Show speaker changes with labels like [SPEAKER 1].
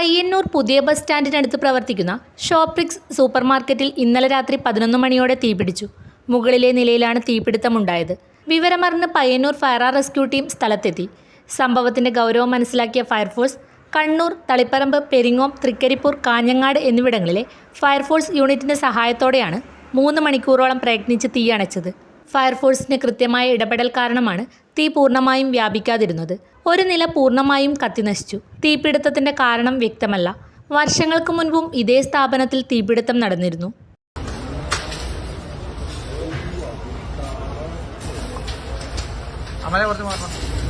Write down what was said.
[SPEAKER 1] പയ്യന്നൂർ പുതിയ ബസ് സ്റ്റാൻഡിനടുത്ത് പ്രവർത്തിക്കുന്ന ഷോപ്രിക്സ് സൂപ്പർ മാർക്കറ്റിൽ ഇന്നലെ രാത്രി പതിനൊന്ന് മണിയോടെ തീപിടിച്ചു. മുകളിലെ നിലയിലാണ് തീപിടുത്തമുണ്ടായത്. വിവരമറിഞ്ഞ് പയ്യന്നൂർ ഫയർ റെസ്ക്യൂ ടീം സ്ഥലത്തെത്തി. സംഭവത്തിന്റെ ഗൗരവം മനസ്സിലാക്കിയ ഫയർഫോഴ്സ് കണ്ണൂർ തളിപ്പറമ്പ് പെരിങ്ങോം തൃക്കരിപ്പൂർ കാഞ്ഞങ്ങാട് എന്നിവിടങ്ങളിലെ ഫയർഫോഴ്സ് യൂണിറ്റിന്റെ സഹായത്തോടെയാണ് മൂന്ന് മണിക്കൂറോളം പ്രയത്നിച്ച് തീയണച്ചത് ഫയർഫോഴ്സിന്റെ കൃത്യമായ ഇടപെടൽ കാരണമാണ് തീ പൂർണമായും വ്യാപിക്കാതിരുന്നത്. ഒരു നില പൂർണമായും കത്തിനശിച്ചു. തീപിടുത്തത്തിന്റെ കാരണം വ്യക്തമല്ല. വർഷങ്ങൾക്ക് മുൻപും ഇതേ സ്ഥാപനത്തിൽ തീപിടുത്തം നടന്നിരുന്നു.
[SPEAKER 2] അമല കുറച്ച് മാറണം